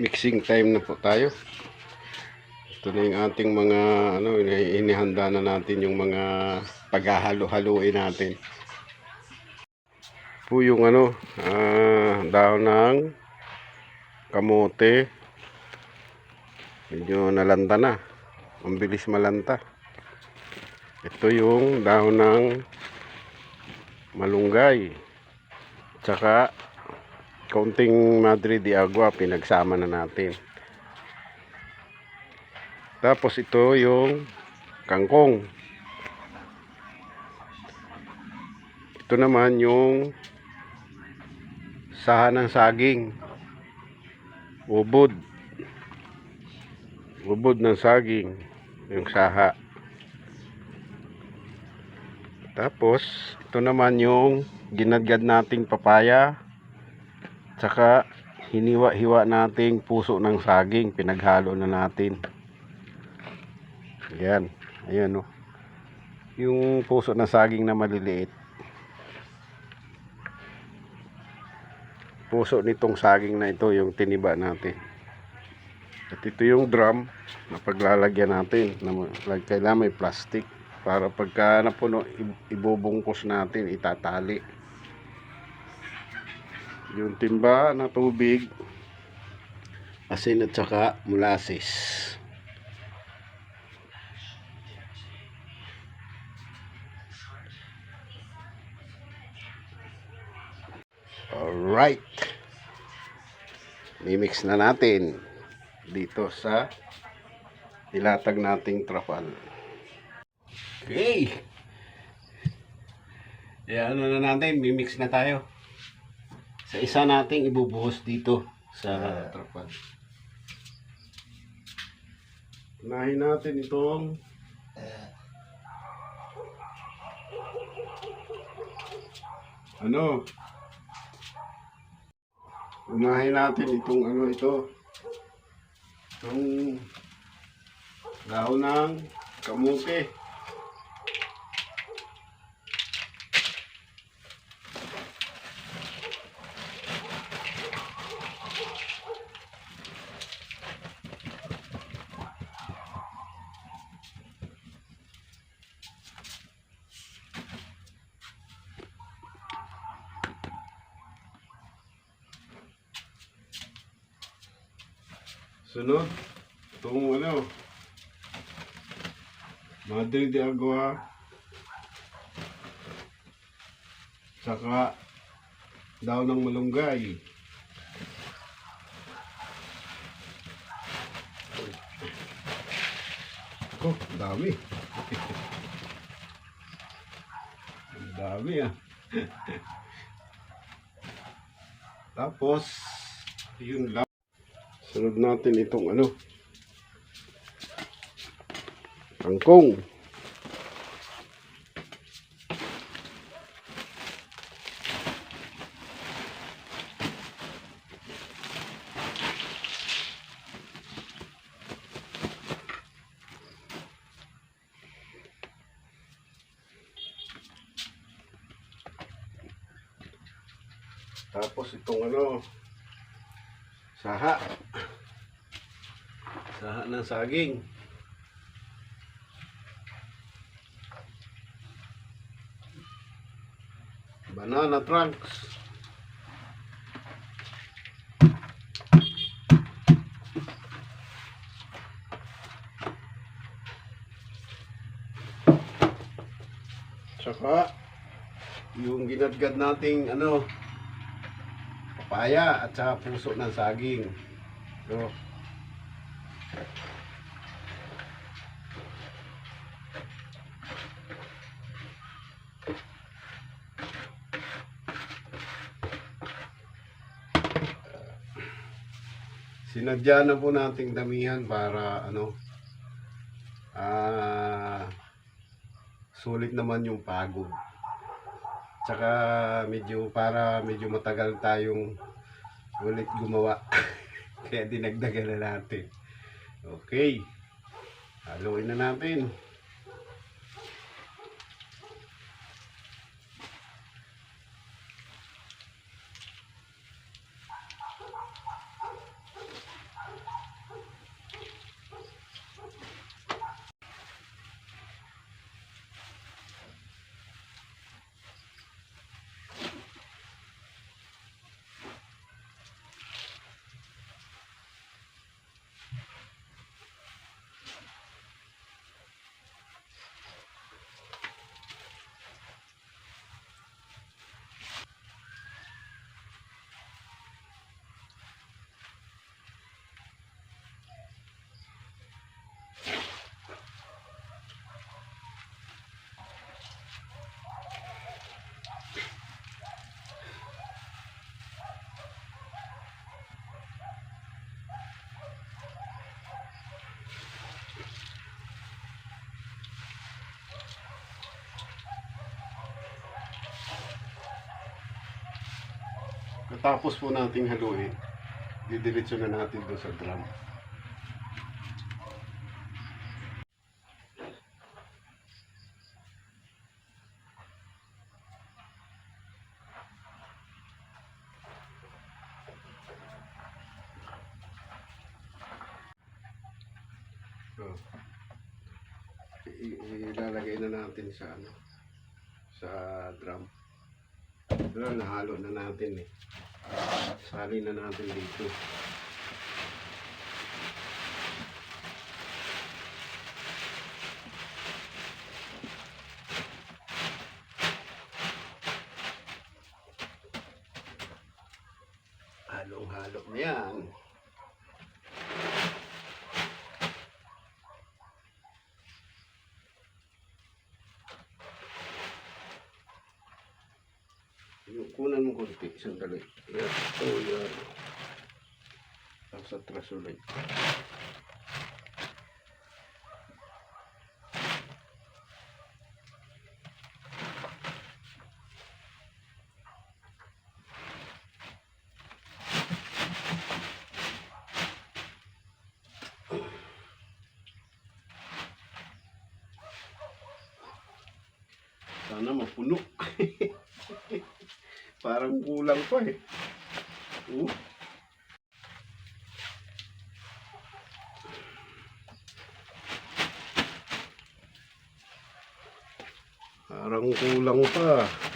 mixing time na po tayo. Ito na yung ating mga ano ini- inihanda na natin yung mga paghahalo-haluin natin. Po yung ano ah, daon ng kamote. Medyo nalanta na. Ang bilis malanta. Ito yung dahon ng malunggay. Tsaka kaunting Madre de Agua pinagsama na natin. Tapos ito yung kangkong. Ito naman yung saha ng saging. Ubod. Ubod ng saging. Yung saha. Tapos, ito naman yung ginadgad nating papaya. Tsaka, hiniwa-hiwa nating puso ng saging. Pinaghalo na natin. Yan. Ayan o. Yung puso ng saging na maliliit. Puso nitong saging na ito yung tiniba natin. At ito yung drum na paglalagyan natin. Na kailangan may plastic para pagka napuno i- ibubungkus natin, itatali. Yung timba na tubig, asin at saka molasses. Alright. Mimix na natin dito sa ilatag nating trapal. Okay. Kaya ano na natin, mimix na tayo. Sa isa nating ibubuhos dito sa trapal. Unahin natin itong ano Unahin natin itong ano ito. Itong dahon ng kamuti. Sunod, itong ano, Madre de Agua, saka daw ng malunggay. Oh, dami. Dami ah. Tapos, yun lang. Sunod natin itong ano. Kangkong. Tapos itong ano, saha. Saha ng saging. Banana trunks. Tsaka yung ginadgad nating ano papaya at saka puso ng saging. So, sinadya na po nating damihan para ano ah sulit naman yung pagod. Tsaka medyo para medyo matagal tayong ulit gumawa. Kaya dinagdagan na natin. Okay. Haluin na natin. Pagkatapos po nating haluin, didiretso na natin doon sa drum. I- ilalagay na natin sa ano sa drum. Wala, nahalo na natin eh. Sali na natin dito. Halong-halo na yan. Yung kunan mo konti, sandali. Yan, ito yan. Tapos atras ulit. Sana mapuno. Parang kulang pa eh. Oh. Parang kulang pa.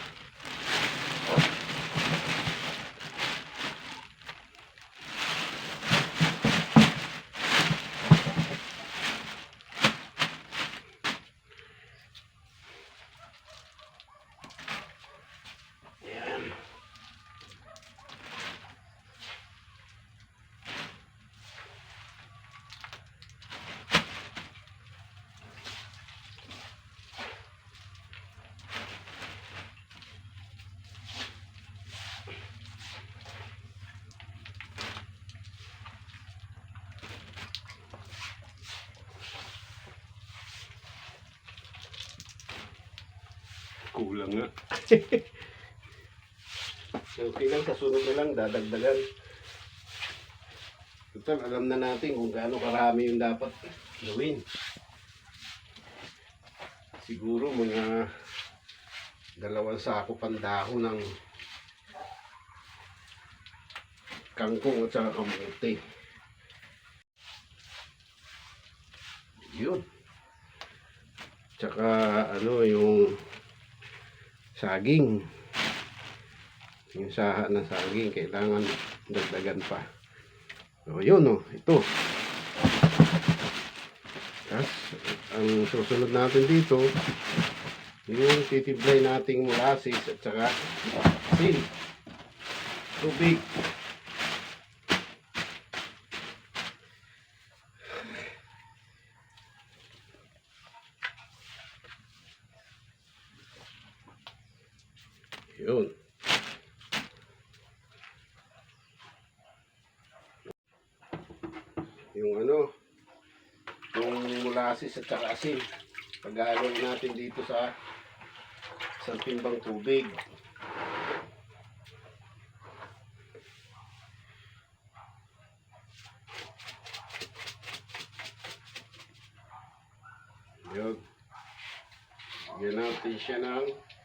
Kulang nga. okay lang, kasunod na lang, dadagdagan. Total, alam na natin kung gaano karami yung dapat gawin. Siguro mga dalawang sako pandaho ng kangkong at saka kamuti. Yun. Tsaka ano yung saging. Yung saha ng saging, kailangan dagdagan pa. So, yun o, ito. Tapos, ang susunod natin dito, yung titiblay nating molasses at saka asin. Tubig. Yun. Yung ano, yung molasses at saka asin. Paghalo natin dito sa sa timbang tubig. Yun. Natin siya ng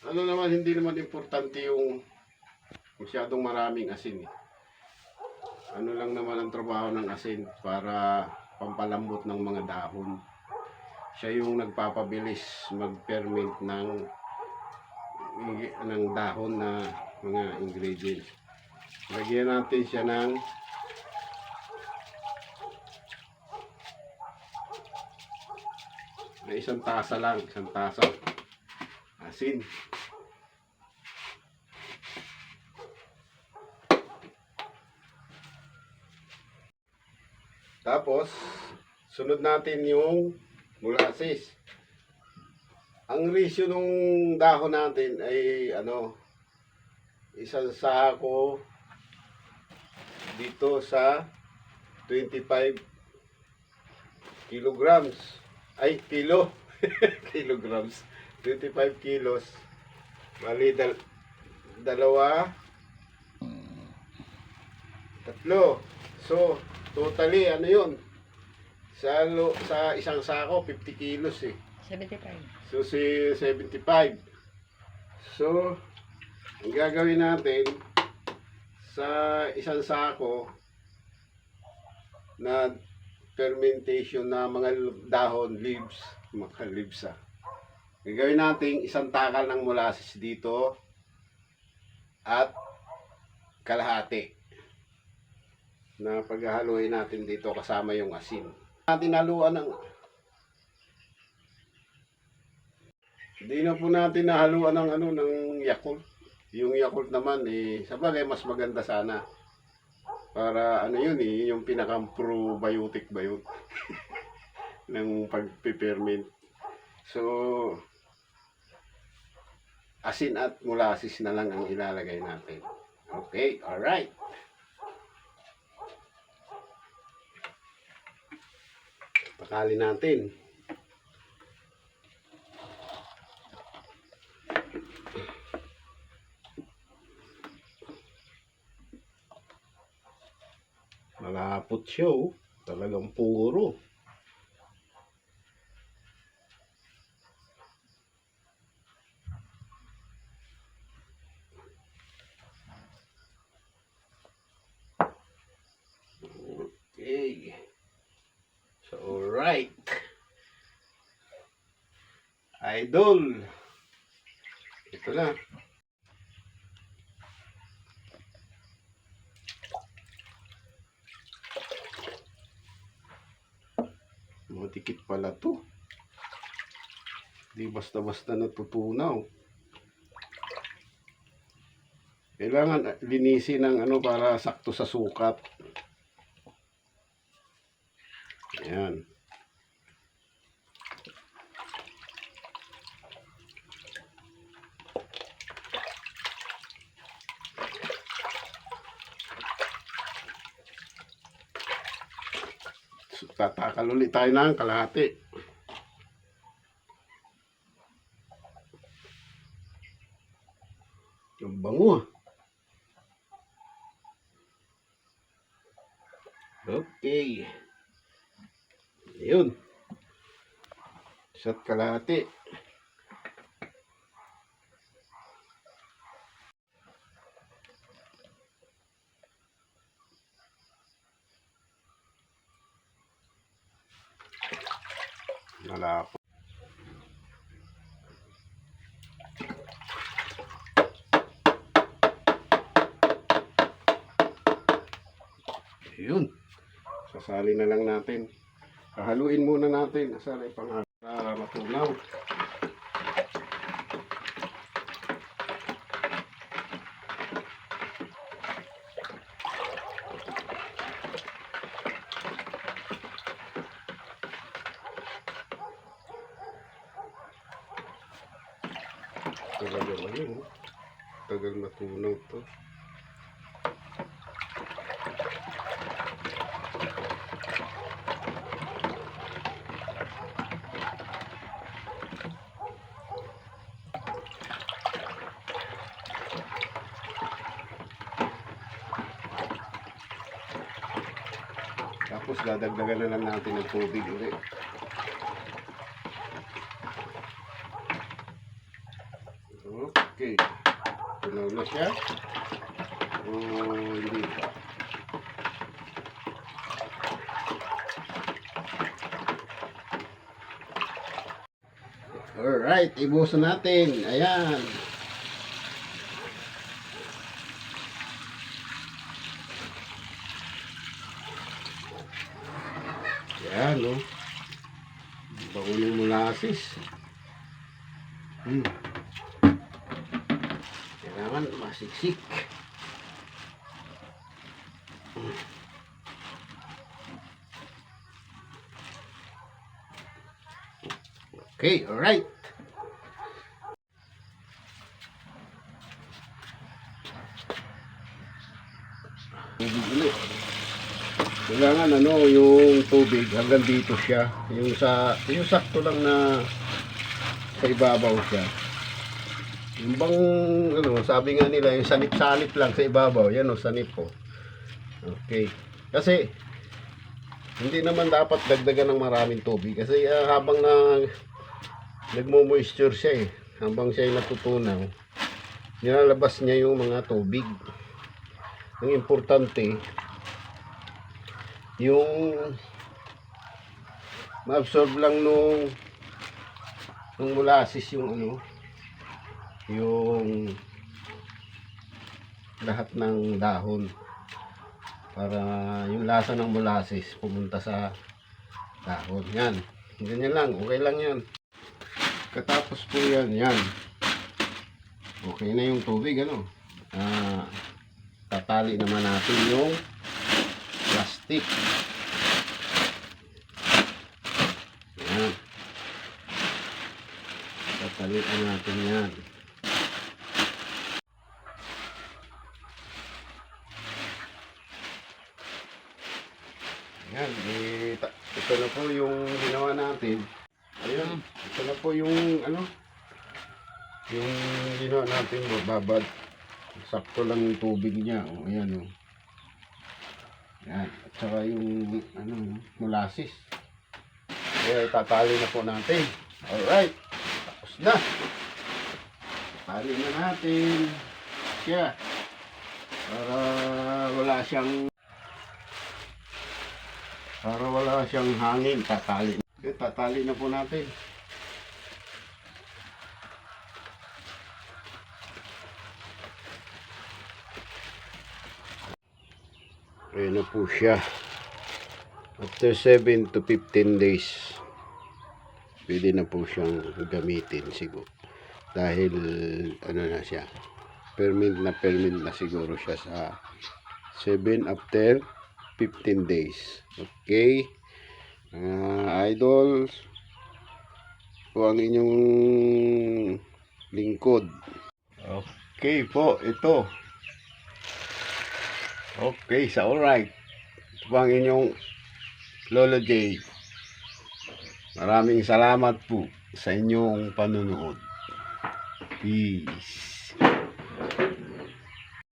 ano naman, hindi naman importante yung masyadong maraming asin eh. Ano lang naman ang trabaho ng asin para pampalambot ng mga dahon. Siya yung nagpapabilis mag-ferment ng ng dahon na mga ingredients. Lagyan natin siya ng na isang tasa lang, isang tasa asin. Tapos, sunod natin yung molasses. Ang ratio nung dahon natin ay ano, isang sako dito sa 25 kilograms. Ay, kilo. kilograms. 25 kilos. Mali, dal dalawa Lo, so, totally, ano yun? Sa, lo, sa isang sako, 50 kilos eh. 75. So, si 75. So, ang gagawin natin, sa isang sako, na fermentation na mga dahon, leaves, mga leaves ah. Gagawin natin isang takal ng molasses dito at kalahati na paghahaluin natin dito kasama yung asin. Natin haluan ng Hindi na po natin nahaluan ng ano ng Yakult. Yung Yakult naman eh sa bagay mas maganda sana. Para ano yun eh, yung pinakang probiotic ba ng pagpiperment. So, asin at molasses na lang ang ilalagay natin. Okay, alright. Pakali natin. Malapot siya oh. Talagang puro. Okay. So, alright. Idol. Ito na. Matikit pala to. Di basta-basta natutunaw. Kailangan linisin ng ano para sakto sa sukat. Ayan. So, tatakal ulit tayo ng kalahati. Ang bango ah. Okay. Ayun. Isa't kalahati. Malapot. Ayun. Sasali na lang natin. Hahaluin muna natin. Asala pang para matunaw. Oh. Tagal matunaw to. Tapos dadagdagan na lang natin ng tubig ulit. Okay. Tunaw na siya. O hindi pa. Alright, ibuso natin. Ayan. Yan, no? Bango ng molasses. Hmm. Kailangan masiksik. Hmm. Okay, alright. Tubig ulit. Kailangan ano, yung tubig hanggang dito siya. Yung sa yung sakto lang na sa ibabaw siya. Yung bang ano, sabi nga nila yung sanip-sanip lang sa ibabaw, yan o sanip po. Okay. Kasi hindi naman dapat dagdagan ng maraming tubig kasi ah, habang na nagmo-moisture siya eh, habang siya ay natutunaw, nilalabas niya yung mga tubig. Ang importante, yung ma-absorb lang nung nung molasses yung ano, yung lahat ng dahon para yung lasa ng molasses pumunta sa dahon. Yan. Ganyan lang. Okay lang yan. Katapos po yan. Yan. Okay na yung tubig. Ano? Ah, tatali naman natin yung plastic. Yan. Tatalian natin yan. Yan, ta- ito na po yung ginawa natin. Ayun, ito na po yung ano, yung ginawa natin babad. Sakto lang yung tubig niya. O, ayan o. Yan, at saka yung ano, molasses. Kaya itatali na po natin. Alright, tapos na. Tali na natin siya para wala siyang para wala siyang hangin, tatali. Okay, tatali na po natin. Ayan na po siya. After 7 to 15 days, pwede na po siyang gamitin siguro. Dahil, ano na siya, permit na permit na siguro siya sa 7 after 15 days. Okay? Mga idols, po ang inyong lingkod. Okay po, ito. Okay, sa alright. Ito po ang inyong Lolo J. Maraming salamat po sa inyong panunood. Peace.